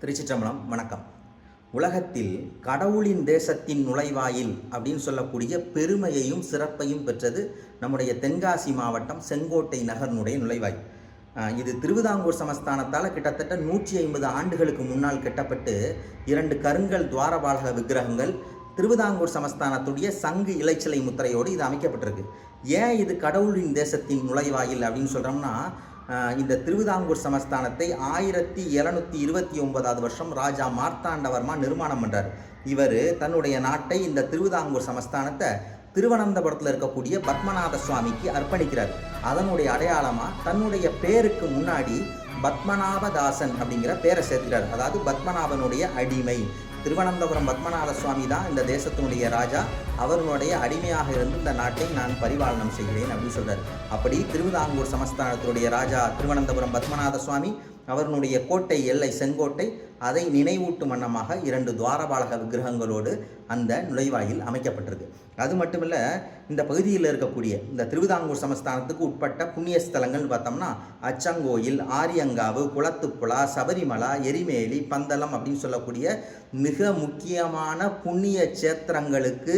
திருச்சிற்றம்பலம் வணக்கம். உலகத்தில் கடவுளின் தேசத்தின் நுழைவாயில் அப்படின்னு சொல்லக்கூடிய பெருமையையும் சிறப்பையும் பெற்றது நம்முடைய தென்காசி மாவட்டம் செங்கோட்டை நகர்னுடைய நுழைவாய். இது திருவிதாங்கூர் சமஸ்தானத்தால் கிட்டத்தட்ட நூற்றி ஐம்பது ஆண்டுகளுக்கு முன்னால் கட்டப்பட்டு இரண்டு கருங்கல் துவாரபாலக விக்கிரகங்கள் திருவிதாங்கூர் சமஸ்தானத்துடைய சங்கு இலைச்சிலை முத்திரையோடு இது அமைக்கப்பட்டிருக்கு. ஏன் இது கடவுளின் தேசத்தின் நுழைவாயில் அப்படின்னு சொல்கிறோம்னா இந்த திருவிதாங்கூர் சமஸ்தானத்தை ஆயிரத்தி எழுநூத்தி இருபத்தி ஒன்பதாவது வருஷம் ராஜா மார்த்தாண்டவர்மா நிர்மாணம் பண்றார். இவர் தன்னுடைய நாட்டை இந்த திருவிதாங்கூர் சமஸ்தானத்தை திருவனந்தபுரத்தில் இருக்கக்கூடிய பத்மநாத சுவாமிக்கு அர்ப்பணிக்கிறார். அதனுடைய அடையாளமா தன்னுடைய பேருக்கு முன்னாடி பத்மநாபதாசன் அப்படிங்கிற பேரை சேர்க்கிறார். அதாவது பத்மநாபனுடைய அடிமை. திருவனந்தபுரம் பத்மநாத சுவாமி தான் இந்த தேசத்தினுடைய ராஜா. அவர்களுடைய அடிமையாக இருந்து இந்த நாட்டை நான் பரிபாலனம் செய்கிறேன் அப்படின்னு சொல்கிறார் அப்படி திருவிதாங்கூர் சமஸ்தானத்தினுடைய ராஜா திருவனந்தபுரம் பத்மநாத சுவாமி அவர்களுடைய கோட்டை எல்லை செங்கோட்டை அதை நினைவூட்டும் வண்ணமாக இரண்டு துவாரபாலக விக்கிரகங்களோடு அந்த நுழைவாயில் அமைக்கப்பட்டிருக்கு. அது மட்டுமில்ல இந்த பகுதியில் இருக்கக்கூடிய இந்த திருவிதாங்கூர் சமஸ்தானத்துக்கு உட்பட்ட புண்ணிய ஸ்தலங்கள்னு பார்த்தோம்னா அச்சங்கோயில் ஆரியங்காவு குளத்துப்புழா சபரிமலா எரிமேலி பந்தளம் அப்படின்னு சொல்லக்கூடிய மிக முக்கியமான புண்ணிய சேத்திரங்களுக்கு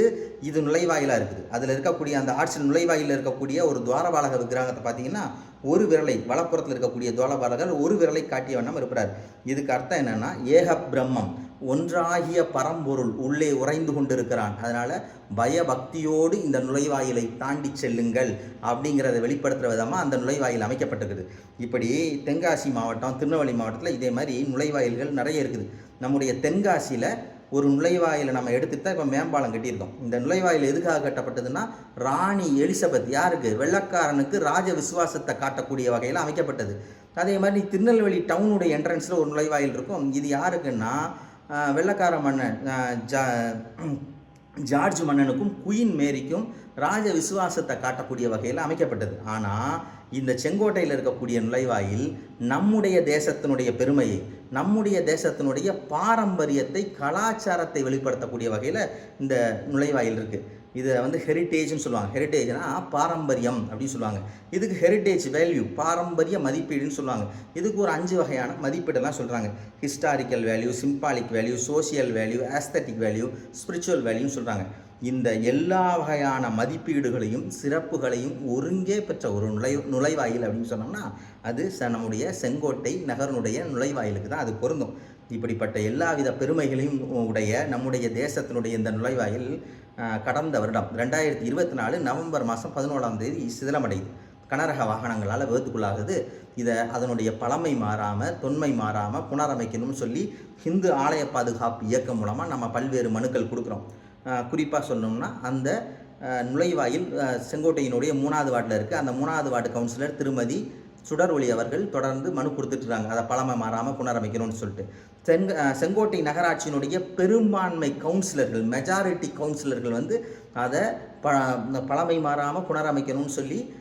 இது நுழைவாயிலாக இருக்குது. அதில் இருக்கக்கூடிய அந்த ஆட்சி நுழைவாயில் இருக்கக்கூடிய ஒரு துவாரபாலக விக்கிரகத்தை பார்த்தீங்கன்னா ஒரு விரலை வலப்புறத்தில் இருக்கக்கூடிய துவாரபாலகர் ஒரு விரலை காட்டிய வண்ணம் இருக்கிறார் இதுக்கு அர்த்தம் என்னன்னா ஏக பிரம்மம் ஒன்றாகிய பரம்பொருள் உள்ளே உறைந்து கொண்டிருக்கிறான். அதனால பயபக்தியோடு இந்த நுழைவாயிலை தாண்டி செல்லுங்கள் அப்படிங்கிறத வெளிப்படுத்துகிற விதமாக அந்த நுழைவாயில் அமைக்கப்பட்டிருக்குது. இப்படி தென்காசி மாவட்டம் திருநெல்வேலி மாவட்டத்தில் இதே மாதிரி நுழைவாயில்கள் நிறைய இருக்குது. நம்முடைய தென்காசியில் ஒரு நுழைவாயிலை நம்ம தான் இப்போ மேம்பாலம் கட்டியிருக்கோம். இந்த நுழைவாயில் எதுக்காக கட்டப்பட்டதுன்னா ராணி எலிசபெத் யாருக்கு? வெள்ளக்காரனுக்கு ராஜ விசுவாசத்தை காட்டக்கூடிய வகையில் அமைக்கப்பட்டது. அதே மாதிரி திருநெல்வேலி டவுனுடைய என்ட்ரன்ஸில் ஒரு நுழைவாயில் இருக்கும். இது யாருக்குன்னா வெள்ளக்கார மன்னன் ஜா ஜார்ஜ் மன்னனுக்கும் குயின் மேரிக்கும் ராஜ விசுவாசத்தை காட்டக்கூடிய வகையில் அமைக்கப்பட்டது. ஆனால் இந்த செங்கோட்டையில் இருக்கக்கூடிய நுழைவாயில் நம்முடைய தேசத்தினுடைய பெருமையை நம்முடைய தேசத்தினுடைய பாரம்பரியத்தை கலாச்சாரத்தை வெளிப்படுத்தக்கூடிய வகையில் இந்த நுழைவாயில் இருக்குது இதை வந்து ஹெரிட்டேஜ்னு சொல்லுவாங்க. ஹெரிட்டேஜ்னா பாரம்பரியம் அப்படின்னு சொல்லுவாங்க. இதுக்கு ஹெரிட்டேஜ் வேல்யூ பாரம்பரிய மதிப்பீடுன்னு சொல்லுவாங்க. இதுக்கு ஒரு அஞ்சு வகையான மதிப்பீடெல்லாம் சொல்கிறாங்க historical value symbolic value social value aesthetic value spiritual வேல்யூன்னு சொல்கிறாங்க இந்த எல்லா வகையான மதிப்பீடுகளையும் சிறப்புகளையும் ஒருங்கே பெற்ற ஒரு நுழை நுழைவாயில் அப்படின்னு சொன்னோம்னா அது ச நம்முடைய செங்கோட்டை நகரனுடைய நுழைவாயிலுக்கு தான் அது பொருந்தும். இப்படிப்பட்ட எல்லாவித பெருமைகளையும் உடைய நம்முடைய தேசத்தினுடைய இந்த நுழைவாயில் கடந்த வருடம் ரெண்டாயிரத்தி இருபத்தி நாலு நவம்பர் மாதம் பதினோராம் தேதி சிதிலமடையுது. கனரக வாகனங்களால் விபத்துக்குள்ளாகுது இதை அதனுடைய பழமை மாறாமல் தொன்மை மாறாமல் புனரமைக்கணும்னு சொல்லி ஹிந்து ஆலய பாதுகாப்பு இயக்கம் மூலமாக நம்ம பல்வேறு மனுக்கள் கொடுக்குறோம். குறிப்பாக சொல்லணும்னா அந்த நுழைவாயில் செங்கோட்டையினுடைய மூணாவது வார்டில் இருக்குது அந்த மூணாவது வார்டு கவுன்சிலர் திருமதி சுடர்ஒளி அவர்கள் தொடர்ந்து மனு கொடுத்துட்ருக்காங்க. அதை பழமை மாறாமல் புனரமைக்கணும்னு சொல்லிட்டு. செங்க செங்கோட்டை நகராட்சியினுடைய பெரும்பான்மை கவுன்சிலர்கள் மெஜாரிட்டி கவுன்சிலர்கள் வந்து அதை ப பழமை மாறாமல் புனரமைக்கணும்னு சொல்லி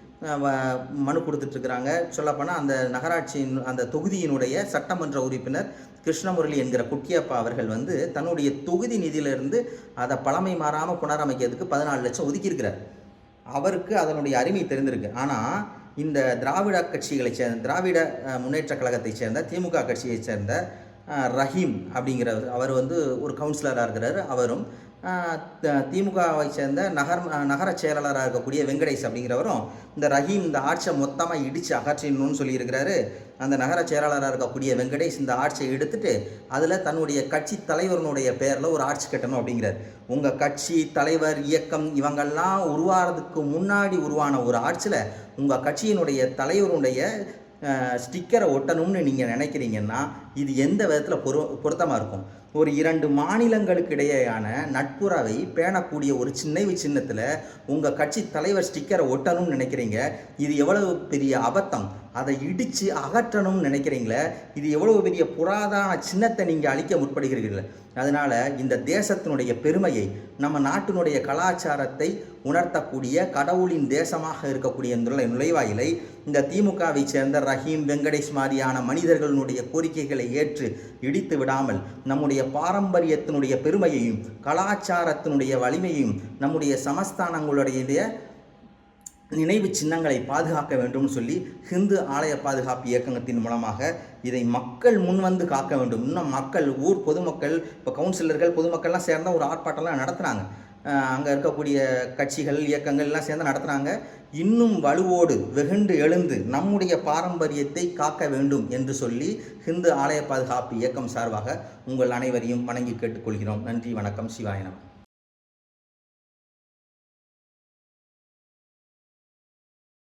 வ- மனு கொடுத்துட்ருக்குறாங்க. சொல்லப்போனால் அந்த நகராட்சியின் அந்த தொகுதியினுடைய சட்டமன்ற உறுப்பினர் கிருஷ்ணமுரளி என்கிற குட்டியப்பா அவர்கள் வந்து தன்னுடைய தொகுதி நிதியிலிருந்து அதை பழமை மாறாமல் புனரமைக்கிறதுக்கு பதினாலு லட்சம் ஒதுக்கியிருக்கிறார். அவருக்கு அதனுடைய அருமை தெரிந்திருக்கு. ஆனால் இந்த திராவிட கட்சிகளை சேர்ந்த திராவிட முன்னேற்ற கழகத்தை கழகத்தைச் சேர்ந்த திமுக கட்சியைச் சேர்ந்த ரஹீம் அப்படிங்கிறவர் அவர் வந்து ஒரு கவுன்சிலராக இருக்கிறார். அவரும் திமுகவை சேர்ந்த நகர் நகர செயலாளராக இருக்கக்கூடிய வெங்கடேஷ் அப்படிங்கிறவரும் இந்த ரஹீம் இந்த ஆட்சியை மொத்தமாக இடித்து அகற்றிடணும்னு சொல்லியிருக்கிறாரு. அந்த நகர செயலாளராக இருக்கக்கூடிய வெங்கடேஷ் இந்த ஆட்சியை எடுத்துட்டு அதில் தன்னுடைய கட்சி தலைவரனுடைய பேரில் ஒரு ஆட்சி கட்டணும் அப்படிங்கிறார். உங்கள் கட்சி தலைவர் இயக்கம் இவங்கெல்லாம் உருவாகிறதுக்கு முன்னாடி உருவான ஒரு ஆட்சியில் உங்கள் கட்சியினுடைய தலைவருடைய ஸ்டிக்கரை ஒட்டணும்னு நீங்கள் நினைக்கிறீங்கன்னா இது எந்த விதத்தில் பொரு பொருத்தமாக இருக்கும்? ஒரு இரண்டு மாநிலங்களுக்கு இடையேயான நட்புறவை பேணக்கூடிய ஒரு சின்ன சின்னத்தில் உங்கள் கட்சி தலைவர் ஸ்டிக்கரை ஒட்டணும்னு நினைக்கிறீங்க. இது எவ்வளவு பெரிய அபத்தம்? அதை இடித்து அகற்றணும்னு நினைக்கிறீங்களே இது எவ்வளவு பெரிய புராதான சின்னத்தை நீங்கள் அழிக்க முற்படுகிறீர்கள்? அதனால் இந்த தேசத்தினுடைய பெருமையை நம்ம நாட்டினுடைய கலாச்சாரத்தை உணர்த்தக்கூடிய கடவுளின் தேசமாக இருக்கக்கூடிய நுழை நுழைவாயிலை இந்த திமுகவை சேர்ந்த ரஹீம் வெங்கடேஷ் மாதிரியான மனிதர்களுடைய கோரிக்கைகளை ஏற்று இடித்து விடாமல் நம்முடைய பாரம்பரியத்தினுடைய பெருமையையும் கலாச்சாரத்தினுடைய வலிமையையும் நம்முடைய சமஸ்தானங்களுடைய நினைவு சின்னங்களை பாதுகாக்க வேண்டும்னு சொல்லி ஹிந்து ஆலய பாதுகாப்பு இயக்கத்தின் மூலமாக இதை மக்கள் முன்வந்து காக்க வேண்டும். இன்னும் மக்கள் ஊர் பொதுமக்கள் இப்போ கவுன்சிலர்கள் பொதுமக்கள்லாம் சேர்ந்த ஒரு ஆர்ப்பாட்டம்லாம் நடத்துனாங்க அங்கே இருக்கக்கூடிய கட்சிகள் இயக்கங்கள் எல்லாம் சேர்ந்து நடத்துகிறாங்க இன்னும் வலுவோடு வெகுண்டு எழுந்து நம்முடைய பாரம்பரியத்தை காக்க வேண்டும் என்று சொல்லி ஹிந்து ஆலய பாதுகாப்பு இயக்கம் சார்பாக உங்கள் அனைவரையும் வணங்கி கேட்டுக்கொள்கிறோம். நன்றி வணக்கம். சிவாயனம்